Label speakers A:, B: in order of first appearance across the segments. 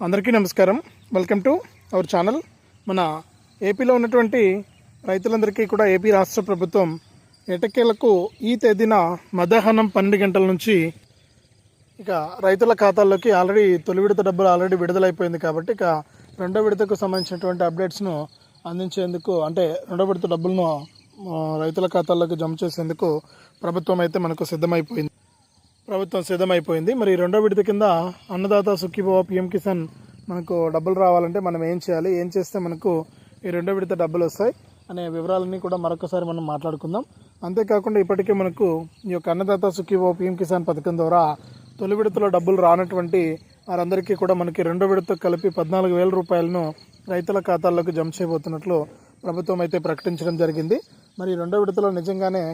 A: అందరికీ నమస్కారం. Welcome to our channel మన ఏపీలో ఉన్నటువంటి రైతులందరికీ కూడా ఏపీ రాష్ట్ర ప్రభుత్వం ఎటకేలకు ఈ తేదీన మధ్యాహ్నం పన్నెండు గంటల నుంచి ఇక రైతుల ఖాతాల్లోకి ఆల్రెడీ తొలి విడత డబ్బులు ఆల్రెడీ విడుదలైపోయింది కాబట్టి ఇక రెండో విడతకు సంబంధించినటువంటి అప్డేట్స్ను అందించేందుకు అంటే రెండో విడత డబ్బులను రైతుల ఖాతాల్లోకి జమ చేసేందుకు ప్రభుత్వం అయితే మనకు సిద్ధమైపోయింది. ప్రభుత్వం సిద్ధమైపోయింది. మరి రెండో విడత కింద అన్నదాత సుఖీభవ పిఎం కిసాన్ మనకు డబ్బులు రావాలంటే మనం ఏం చేయాలి? ఏం చేస్తే మనకు ఈ రెండో విడత డబ్బులు వస్తాయి? అనే వివరాలన్నీ కూడా మరొకసారి మనం మాట్లాడుకుందాం. అంతేకాకుండా ఇప్పటికే మనకు ఈ యొక్క అన్నదాత సుఖీభవ పిఎం కిసాన్ పథకం ద్వారా తొలి విడతలో డబ్బులు రానటువంటి వారందరికీ కూడా మనకి రెండో విడత కలిపి పద్నాలుగు వేల రూపాయలను రైతుల ఖాతాల్లోకి జమ చేయబోతున్నట్లు ప్రభుత్వం అయితే ప్రకటించడం జరిగింది. మరి రెండో విడతలో నిజంగానే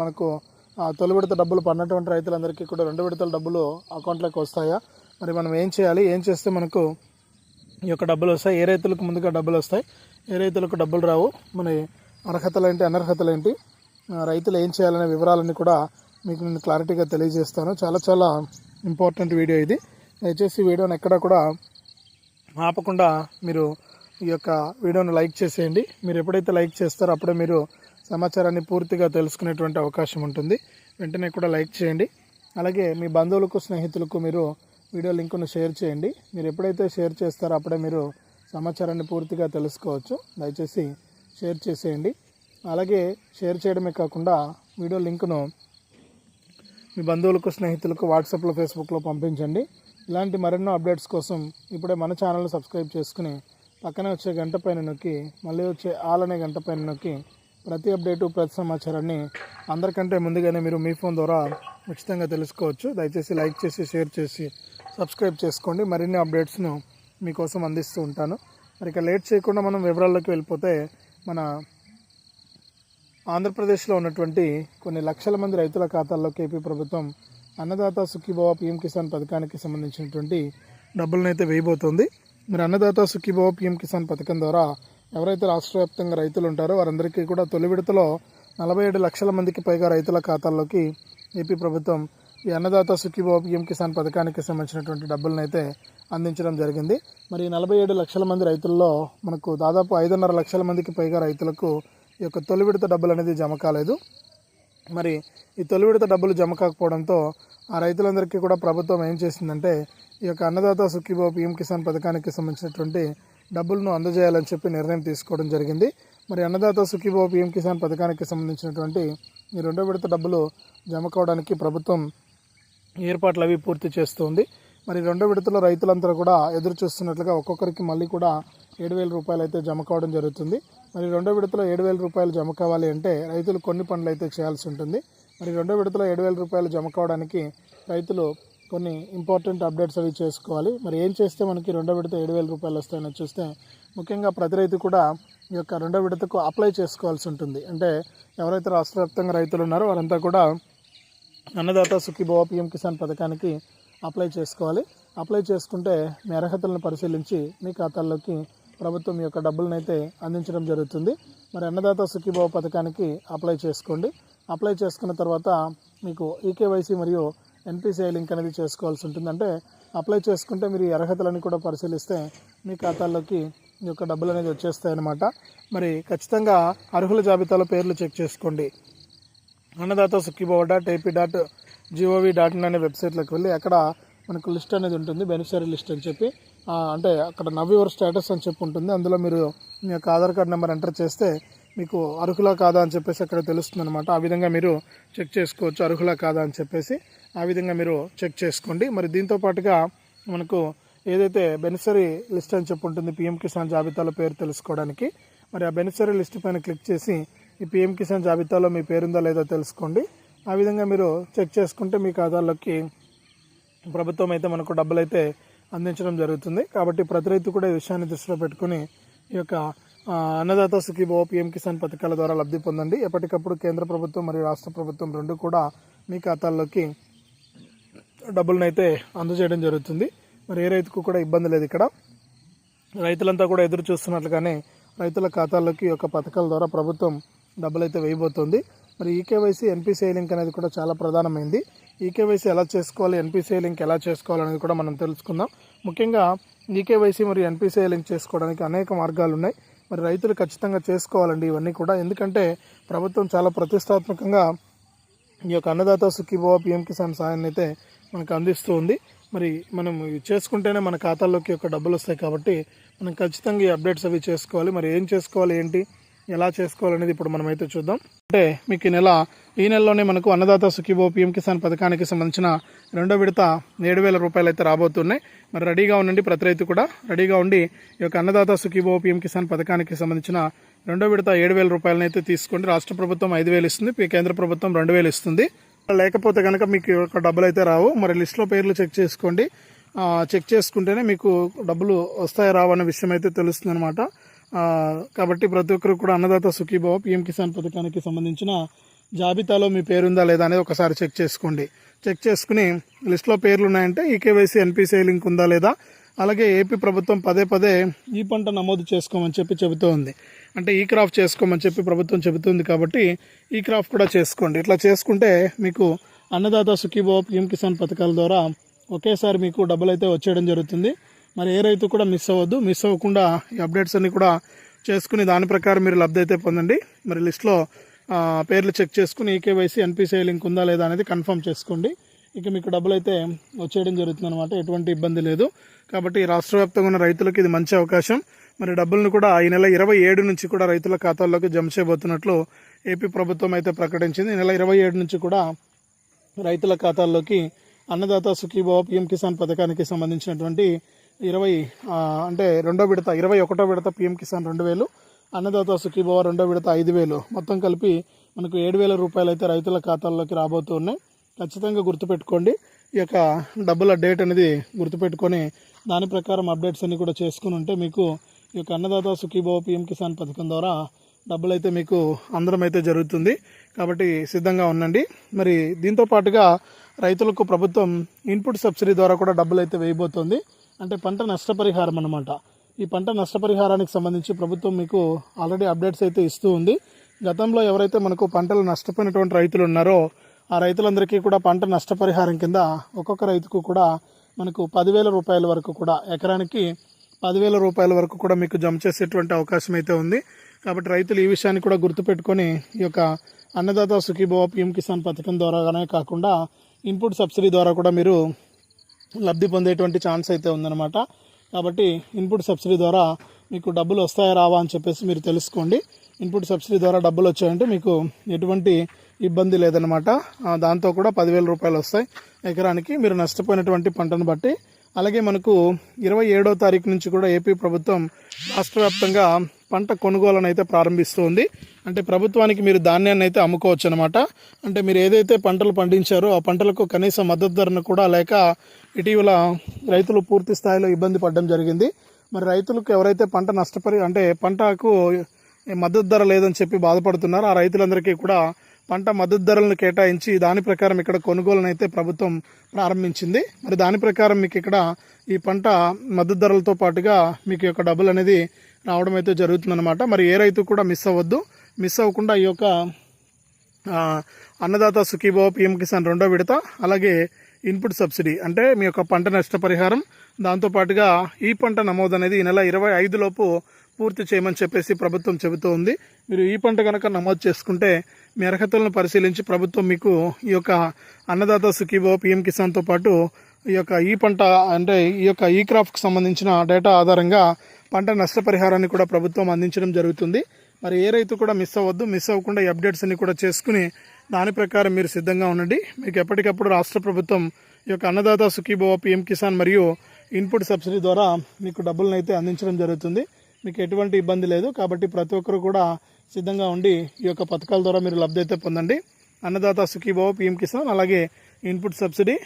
A: మనకు తొలి విడత డబ్బులు పడినటువంటి రైతులందరికీ కూడా రెండు విడతల డబ్బులు అకౌంట్లోకి వస్తాయా? మరి మనం ఏం చేయాలి? ఏం చేస్తే మనకు ఈ యొక్క డబ్బులు వస్తాయి? ఏ రైతులకు ముందుగా డబ్బులు వస్తాయి? ఏ రైతులకు డబ్బులు రావు? మన అర్హతలు ఏంటి? అనర్హతలు ఏంటి? రైతులు ఏం చేయాలనే వివరాలన్నీ కూడా మీకు నేను క్లారిటీగా తెలియజేస్తాను. చాలా చాలా ఇంపార్టెంట్ వీడియో ఇది. దయచేసి వీడియోని ఎక్కడ కూడా ఆపకుండా మీరు ఈ యొక్క వీడియోను లైక్ చేసేయండి. మీరు ఎప్పుడైతే లైక్ చేస్తారో అప్పుడే మీరు సమాచారాన్ని పూర్తిగా తెలుసుకునేటువంటి అవకాశం ఉంటుంది. వెంటనే కూడా లైక్ చేయండి. అలాగే మీ బంధువులకు స్నేహితులకు మీరు వీడియో లింకును షేర్ చేయండి. మీరు ఎప్పుడైతే షేర్ చేస్తారో అప్పుడే మీరు సమాచారాన్ని పూర్తిగా తెలుసుకోవచ్చు. దయచేసి షేర్ చేసేయండి. అలాగే షేర్ చేయడమే కాకుండా వీడియో లింకును మీ బంధువులకు స్నేహితులకు వాట్సాప్లో ఫేస్బుక్లో పంపించండి. ఇలాంటి మరెన్నో అప్డేట్స్ కోసం ఇప్పుడే మన ఛానల్ సబ్స్క్రైబ్ చేసుకుని పక్కనే వచ్చే గంట పైన నొక్కి మళ్ళీ వచ్చే ఆల్ అనే గంట పైన నొక్కి ప్రతి అప్డేటు ప్రతి సమాచారాన్ని అందరికంటే ముందుగానే మీరు మీ ఫోన్ ద్వారా ఉచితంగా తెలుసుకోవచ్చు. దయచేసి లైక్ చేసి షేర్ చేసి సబ్స్క్రైబ్ చేసుకోండి. మరిన్ని అప్డేట్స్ను మీకోసం అందిస్తూ ఉంటాను. మరి ఇక లేట్ చేయకుండా మనం వివరాల్లోకి వెళ్ళిపోతే మన ఆంధ్రప్రదేశ్లో ఉన్నటువంటి కొన్ని లక్షల మంది రైతుల ఖాతాల్లో కేపీ ప్రభుత్వం అన్నదాత సుఖీభవ పిఎం కిసాన్ పథకానికి సంబంధించినటువంటి డబ్బులను అయితే వేయబోతోంది. మరి అన్నదాత సుఖీభవ పిఎం కిసాన్ పథకం ద్వారా ఎవరైతే రాష్ట్ర వ్యాప్తంగా రైతులు ఉంటారో వారందరికీ కూడా తొలి విడతలో నలభై ఏడు లక్షల మందికి పైగా రైతుల ఖాతాల్లోకి ఏపీ ప్రభుత్వం ఈ అన్నదాత సుఖీభావ పిఎం కిసాన్ పథకానికి సంబంధించినటువంటి డబ్బులను అయితే అందించడం జరిగింది. మరి నలభై ఏడు లక్షల మంది రైతుల్లో మనకు దాదాపు ఐదున్నర లక్షల మందికి పైగా రైతులకు ఈ యొక్క తొలి విడత డబ్బులు అనేది జమ కాలేదు. మరి ఈ తొలి విడత డబ్బులు జమ కాకపోవడంతో ఆ రైతులందరికీ కూడా ప్రభుత్వం ఏం చేసిందంటే ఈ యొక్క అన్నదాత సుఖీభావ పిఎం కిసాన్ పథకానికి సంబంధించినటువంటి డబ్బులను అందజేయాలని చెప్పి నిర్ణయం తీసుకోవడం జరిగింది. మరి అన్నదాత సుఖీభావ పీఎం కిసాన్ పథకానికి సంబంధించినటువంటి ఈ రెండో విడత డబ్బులు జమ కావడానికి ప్రభుత్వం ఏర్పాట్లు అవి పూర్తి చేస్తుంది. మరి రెండో విడతలో రైతులంతా కూడా ఎదురు చూస్తున్నట్లుగా ఒక్కొక్కరికి మళ్ళీ కూడా ఏడు వేల రూపాయలు అయితే జమ కావడం జరుగుతుంది. మరి రెండో విడతలో ఏడు వేల రూపాయలు జమ కావాలి అంటే రైతులు కొన్ని పనులు అయితే చేయాల్సి ఉంటుంది. మరి రెండో విడతలో ఏడు వేల రూపాయలు జమ కావడానికి రైతులు కొన్ని ఇంపార్టెంట్ అప్డేట్స్ అవి చేసుకోవాలి. మరి ఏం చేస్తే మనకి రెండో విడత ఏడు వేల రూపాయలు వస్తాయని చూస్తే ముఖ్యంగా ప్రతి రైతు కూడా ఈ యొక్క రెండో విడతకు అప్లై చేసుకోవాల్సి ఉంటుంది. అంటే ఎవరైతే రాష్ట్ర వ్యాప్తంగా రైతులు ఉన్నారో వారంతా కూడా అన్నదాత సుఖీభవ పిఎం కిసాన్ పథకానికి అప్లై చేసుకోవాలి. అప్లై చేసుకుంటే మీ అర్హతలను పరిశీలించి మీ ఖాతాల్లోకి ప్రభుత్వం ఈ యొక్క డబ్బులను అయితే అందించడం జరుగుతుంది. మరి అన్నదాత సుఖీభవ పథకానికి అప్లై చేసుకోండి. అప్లై చేసుకున్న తర్వాత మీకు ఈకేవైసీ మరియు ఎన్పిసిఐ లింక్ అనేది చేసుకోవాల్సి ఉంటుంది. అంటే అప్లై చేసుకుంటే మీరు ఈ కూడా పరిశీలిస్తే మీ ఖాతాల్లోకి ఈ యొక్క డబ్బులు అనేది వచ్చేస్తాయన్నమాట. మరి ఖచ్చితంగా అర్హుల జాబితాలో పేర్లు చెక్ చేసుకోండి. Annadata Sukhibhava dot AP dot G O V dot in అనే వెబ్సైట్లోకి వెళ్ళి అక్కడ మనకు లిస్ట్ అనేది ఉంటుంది. బెనిఫిషరీ లిస్ట్ అని చెప్పి. అంటే అక్కడ నవ్ యువర్ స్టేటస్ అని చెప్పి ఉంటుంది. అందులో మీరు మీ యొక్క ఆధార్ కార్డ్ నెంబర్ ఎంటర్ చేస్తే మీకు అర్హులా కాదా అని చెప్పేసి అక్కడ తెలుస్తుంది అనమాట ఆ విధంగా మీరు చెక్ చేసుకోవచ్చు అర్హులా కాదా అని చెప్పేసి. ఆ విధంగా మీరు చెక్ చేసుకోండి. మరి దీంతో పాటుగా మనకు ఏదైతే బెనిసరీ లిస్ట్ అని చెప్పి ఉంటుంది పిఎం కిసాన్ జాబితాలో పేరు తెలుసుకోవడానికి మరి ఆ బెనిసరీ లిస్ట్ పైన క్లిక్ చేసి ఈ పిఎం కిసాన్ జాబితాలో మీ పేరుందో లేదో తెలుసుకోండి. ఆ విధంగా మీరు చెక్ చేసుకుంటే మీ ఖాతాల్లోకి ప్రభుత్వం అయితే మనకు డబ్బులు అయితే అందించడం జరుగుతుంది. కాబట్టి ప్రతి రైతు కూడా ఈ విషయాన్ని దృష్టిలో పెట్టుకుని ఈ యొక్క అన్నదాత సుఖీభవ పిఎం కిసాన్ పథకాల ద్వారా లబ్ధి పొందండి. ఎప్పటికప్పుడు కేంద్ర ప్రభుత్వం మరియు రాష్ట్ర ప్రభుత్వం రెండు కూడా మీ ఖాతాల్లోకి డబ్బులనైతే అయితే అందజేయడం జరుగుతుంది. మరి ఏ రైతుకు కూడా ఇబ్బంది లేదు ఇక్కడ. రైతులంతా కూడా ఎదురు చూస్తున్నట్లుగానే రైతుల ఖాతాల్లోకి ఈ యొక్క పథకాల ద్వారా ప్రభుత్వం డబ్బులైతే వేయబోతోంది. మరి ఈకేవైసీ ఎన్పిసిఐ లింక్ అనేది కూడా చాలా ప్రధానమైంది. ఈకేవైసీ ఎలా చేసుకోవాలి ఎన్పిసిఐ లింక్ ఎలా చేసుకోవాలి అనేది కూడా మనం తెలుసుకుందాం. ముఖ్యంగా ఈకేవైసీ మరియు ఎన్పిసిఐ లింక్ చేసుకోవడానికి అనేక మార్గాలు ఉన్నాయి మరి రైతులు ఖచ్చితంగా చేసుకోవాలండి ఇవన్నీ కూడా. ఎందుకంటే ప్రభుత్వం చాలా ప్రతిష్టాత్మకంగా ఈ యొక్క అన్నదాత సుఖీభవ పిఎం కిసాన్ సాయాన్ని అయితే మనకు అందిస్తూ ఉంది. మరి మనం ఇవి చేసుకుంటేనే మన ఖాతాల్లోకి యొక్క డబ్బులు వస్తాయి కాబట్టి మనం ఖచ్చితంగా ఈ అప్డేట్స్ అవి చేసుకోవాలి. మరి ఏం చేసుకోవాలి ఏంటి? ఎలా చేసుకోవాలనేది ఇప్పుడు మనం అయితే చూద్దాం. అంటే మీకు ఈ నెల ఈ నెలలోనే మనకు అన్నదాత సుఖీబో పిఎం కిసాన్ పథకానికి సంబంధించిన రెండో విడత ఏడు వేల రూపాయలు అయితే రాబోతున్నాయి. మరి రెడీగా ఉండండి ప్రతి రైతు కూడా రెడీగా ఉండి ఈ యొక్క అన్నదాత సుఖీబో పిఎం కిసాన్ పథకానికి సంబంధించిన రెండో విడత ఏడు వేల రూపాయలను అయితే తీసుకోండి. రాష్ట్ర ప్రభుత్వం ఐదు వేలు ఇస్తుంది కేంద్ర ప్రభుత్వం రెండు వేలు ఇస్తుంది. లేకపోతే కనుక మీకు ఒక యొక్క డబ్బులు అయితే రావు. మరి లిస్ట్లో పేర్లు చెక్ చేసుకోండి. చెక్ చేసుకుంటేనే మీకు డబ్బులు వస్తాయి రావు అనే విషయం అయితే తెలుస్తుంది అనమాట కాబట్టి ప్రతి ఒక్కరు కూడా అన్నదాత సుఖీభావ పిఎం కిసాన్ పథకానికి సంబంధించిన జాబితాలో మీ పేరుందా లేదా అనేది ఒకసారి చెక్ చేసుకోండి. చెక్ చేసుకుని లిస్ట్లో పేర్లు ఉన్నాయంటే ఈకేవైసీ ఎన్పిసిఐ లింక్ ఉందా లేదా అలాగే ఏపీ ప్రభుత్వం పదే పదే ఈ పంట నమోదు చేసుకోమని చెప్పి చెబుతూ ఉంది అంటే ఈ క్రాఫ్ చేసుకోమని చెప్పి ప్రభుత్వం చెబుతుంది కాబట్టి ఈ క్రాఫ్ కూడా చేసుకోండి. ఇట్లా చేసుకుంటే మీకు అన్నదాత సుఖీభావ పిఎం కిసాన్ పథకాల ద్వారా ఒకేసారి మీకు డబ్బులు అయితే వచ్చేయడం జరుగుతుంది. మరి ఏ రైతు కూడా మిస్ అవ్వద్దు. మిస్ అవ్వకుండా ఈ అప్డేట్స్ అన్ని కూడా చేసుకుని దాని ప్రకారం మీరు లబ్ధి అయితే పొందండి. మరి లిస్ట్లో పేర్లు చెక్ చేసుకుని ఈకేవైసీ ఎన్పిసిఐ లింక్ ఉందా లేదా అనేది కన్ఫర్మ్ చేసుకోండి. ఇక మీకు డబ్బులు అయితే వచ్చేయడం జరుగుతుంది అనమాట ఎటువంటి ఇబ్బంది లేదు. కాబట్టి రాష్ట్ర వ్యాప్తంగా ఉన్న రైతులకు ఇది మంచి అవకాశం. మరి డబ్బులను కూడా ఈ నెల ఇరవై ఏడు నుంచి కూడా రైతుల ఖాతాల్లోకి జమ చేయబోతున్నట్లు ఏపీ ప్రభుత్వం అయితే ప్రకటించింది. ఈ నెల ఇరవై ఏడు నుంచి కూడా రైతుల ఖాతాల్లోకి అన్నదాత సుఖీభావ పిఎం కిసాన్ పథకానికి సంబంధించినటువంటి ఇరవై అంటే రెండో విడత ఇరవై ఒకటో విడత పిఎం కిసాన్ రెండు వేలు అన్నదాత సుఖీభవ రెండో విడత ఐదు వేలు. మొత్తం కలిపి మనకు ఏడు వేల రూపాయలు అయితే రైతుల ఖాతాల్లోకి రాబోతున్నాయి. ఖచ్చితంగా గుర్తుపెట్టుకోండి. ఈ యొక్క డబ్బుల డేట్ అనేది గుర్తుపెట్టుకొని దాని ప్రకారం అప్డేట్స్ అన్ని కూడా చేసుకుని ఉంటే మీకు ఈ యొక్క అన్నదాత సుఖీభవ పిఎం కిసాన్ పథకం ద్వారా డబ్బులు అయితే మీకు అందరం అయితే జరుగుతుంది. కాబట్టి సిద్ధంగా ఉండండి. మరి దీంతో పాటుగా రైతులకు ప్రభుత్వం ఇన్పుట్ సబ్సిడీ ద్వారా కూడా డబ్బులు అయితే వేయబోతోంది. అంటే పంట నష్టపరిహారం అనమాట ఈ పంట నష్టపరిహారానికి సంబంధించి ప్రభుత్వం మీకు ఆల్రెడీ అప్డేట్స్ అయితే ఇస్తూ ఉంది. గతంలో ఎవరైతే మనకు పంటలు నష్టపోయినటువంటి రైతులు ఉన్నారో ఆ రైతులందరికీ కూడా పంట నష్టపరిహారం కింద ఒక్కొక్క రైతుకు కూడా మనకు పదివేల రూపాయల వరకు కూడా ఎకరానికి పదివేల రూపాయల వరకు కూడా మీకు జమ చేసేటువంటి అవకాశం అయితే ఉంది. కాబట్టి రైతులు ఈ విషయాన్ని కూడా గుర్తుపెట్టుకొని ఈ యొక్క అన్నదాత సుఖీభవ పిఎం కిసాన్ పథకం ద్వారానే కాకుండా ఇన్పుట్ సబ్సిడీ ద్వారా కూడా మీరు లబ్ధి పొందేటువంటి ఛాన్స్ అయితే ఉందన్నమాట. కాబట్టి ఇన్పుట్ సబ్సిడీ ద్వారా మీకు డబ్బులు వస్తాయా రావా అని చెప్పేసి మీరు తెలుసుకోండి. ఇన్పుట్ సబ్సిడీ ద్వారా డబ్బులు వచ్చాయంటే మీకు ఎటువంటి ఇబ్బంది లేదనమాట దాంతో కూడా పదివేల రూపాయలు వస్తాయి. ఎకరానికి మీరు నష్టపోయినటువంటి పంటను బట్టి. అలాగే మనకు ఇరవై ఏడో తారీఖు నుంచి కూడా ఏపీ ప్రభుత్వం రాష్ట్ర వ్యాప్తంగా పంట కొనుగోలను అయితే ప్రారంభిస్తుంది. అంటే ప్రభుత్వానికి మీరు ధాన్యాన్ని అయితే అమ్ముకోవచ్చు అనమాట అంటే మీరు ఏదైతే పంటలు పండించారో ఆ పంటలకు కనీస మద్దతు ధరను కూడా లేక ఇటీవల రైతులు పూర్తి స్థాయిలో ఇబ్బంది పడడం జరిగింది. మరి రైతులకు ఎవరైతే పంట నష్టపరి అంటే పంటకు మద్దతు ధర లేదని చెప్పి బాధపడుతున్నారో ఆ రైతులందరికీ కూడా పంట మద్దతు ధరలను కేటాయించి దాని ప్రకారం ఇక్కడ కొనుగోలును అయితే ప్రభుత్వం ప్రారంభించింది. మరి దాని ప్రకారం మీకు ఇక్కడ ఈ పంట మద్దతు ధరలతో పాటుగా మీకు యొక్క డబ్బులు అనేది రావడం అయితే జరుగుతుందన్నమాట. మరి ఏ రైతు కూడా మిస్ అవ్వద్దు. మిస్ అవ్వకుండా ఈ యొక్క అన్నదాత సుఖీభావ పిఎం కిసాన్ రెండో విడత అలాగే ఇన్పుట్ సబ్సిడీ అంటే మీ యొక్క పంట నష్టపరిహారం. దాంతోపాటుగా ఈ పంట నమోదు అనేది ఈ నెల ఇరవై ఐదు లోపు పూర్తి చేయమని చెప్పేసి ప్రభుత్వం చెబుతూ ఉంది. మీరు ఈ పంట కనుక నమోదు చేసుకుంటే మీ అర్హతలను పరిశీలించి ప్రభుత్వం మీకు ఈ యొక్క అన్నదాత సుఖీభావ పిఎం కిసాన్తో పాటు ఈ యొక్క ఈ పంట అంటే ఈ యొక్క ఈ క్రాప్కి సంబంధించిన డేటా ఆధారంగా పంట నష్టపరిహారాన్ని కూడా ప్రభుత్వం అందించడం జరుగుతుంది. మరి ఏ రైతు కూడా మిస్ అవ్వద్దు. మిస్ అవ్వకుండా ఈ అప్డేట్స్ అన్ని కూడా చేసుకుని దాని ప్రకారం మీరు సిద్ధంగా ఉండండి. మీకు ఎప్పటికప్పుడు రాష్ట్ర ప్రభుత్వం ఈ యొక్క అన్నదాత సుఖీభవ పిఎం కిసాన్ మరియు ఇన్పుట్ సబ్సిడీ ద్వారా మీకు డబ్బులను అయితే అందించడం జరుగుతుంది. మీకు ఎటువంటి ఇబ్బంది లేదు. కాబట్టి ప్రతి ఒక్కరు కూడా సిద్ధంగా ఉండి ఈ యొక్క పథకాల ద్వారా మీరు లబ్ధి అయితే పొందండి. అన్నదాత సుఖీభవ పిఎం కిసాన్ అలాగే ఇన్పుట్ సబ్సిడీ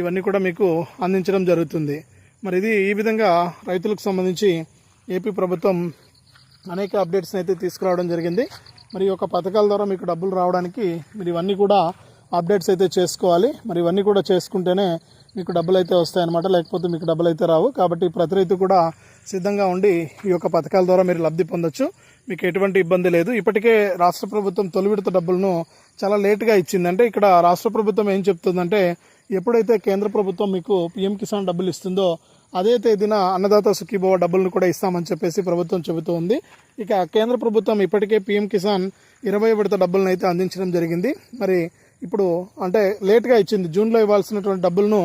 A: ఇవన్నీ కూడా మీకు అందించడం జరుగుతుంది. మరి ఇది ఈ విధంగా రైతులకు సంబంధించి ఏపీ ప్రభుత్వం అనేక అప్డేట్స్ని అయితే తీసుకురావడం జరిగింది. మరి ఒక పథకాల ద్వారా మీకు డబ్బులు రావడానికి మీరు ఇవన్నీ కూడా అప్డేట్స్ అయితే చేసుకోవాలి. మరి ఇవన్నీ కూడా చేసుకుంటేనే మీకు డబ్బులు అయితే వస్తాయన్నమాట. లేకపోతే మీకు డబ్బులు అయితే రావు. కాబట్టి ప్రతి రైతు కూడా సిద్ధంగా ఉండి ఈ యొక్క పథకాల ద్వారా మీరు లబ్ధి పొందొచ్చు. మీకు ఎటువంటి ఇబ్బంది లేదు. ఇప్పటికే రాష్ట్ర ప్రభుత్వం తొలి విడత డబ్బులను చాలా లేటుగా ఇచ్చింది అంటే ఇక్కడ రాష్ట్ర ప్రభుత్వం ఏం చెప్తుందంటే ఎప్పుడైతే కేంద్ర ప్రభుత్వం మీకు పిఎం కిసాన్ డబ్బులు ఇస్తుందో అదే తేదీన అన్నదాత సుఖీభవ డబ్బులను కూడా ఇస్తామని చెప్పేసి ప్రభుత్వం చెబుతూ ఉంది. ఇక కేంద్ర ప్రభుత్వం ఇప్పటికే పిఎం కిసాన్ ఇరవై విడత డబ్బులను అయితే అందించడం జరిగింది. మరి ఇప్పుడు అంటే లేట్గా ఇచ్చింది జూన్లో ఇవ్వాల్సినటువంటి డబ్బులను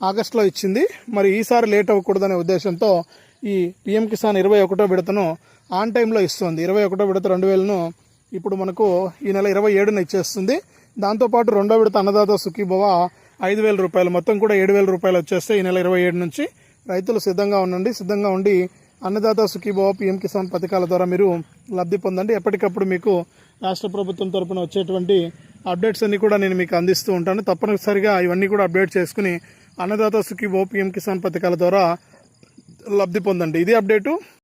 A: ఆగస్టులో ఇచ్చింది. మరి ఈసారి లేట్ అవ్వకూడదనే ఉద్దేశంతో ఈ పిఎం కిసాన్ ఇరవై ఒకటో విడతను ఆన్ టైంలో ఇస్తుంది. ఇరవై ఒకటో విడత రెండు వేలను ఇప్పుడు మనకు ఈ నెల ఇరవై ఏడున ఇచ్చేస్తుంది. దాంతోపాటు రెండో విడత అన్నదాత సుఖీభవ ఐదు వేల రూపాయలు. మొత్తం కూడా ఏడు వేల రూపాయలు వచ్చేస్తే ఈ నెల ఇరవై ఏడు నుంచి రైతులు సిద్ధంగా ఉండండి. సిద్ధంగా ఉండి అన్నదాత సుఖీభావ పిఎం కిసాన్ పథకాల ద్వారా మీరు లబ్ధి పొందండి. ఎప్పటికప్పుడు మీకు రాష్ట్ర ప్రభుత్వం తరపున వచ్చేటువంటి అప్డేట్స్ అన్నీ కూడా నేను మీకు అందిస్తూ ఉంటాను. తప్పనిసరిగా ఇవన్నీ కూడా అప్డేట్ చేసుకుని అన్నదాత సుఖీభావ పిఎం కిసాన్ పథకాల ద్వారా లబ్ధి పొందండి. ఇది అప్డేటు.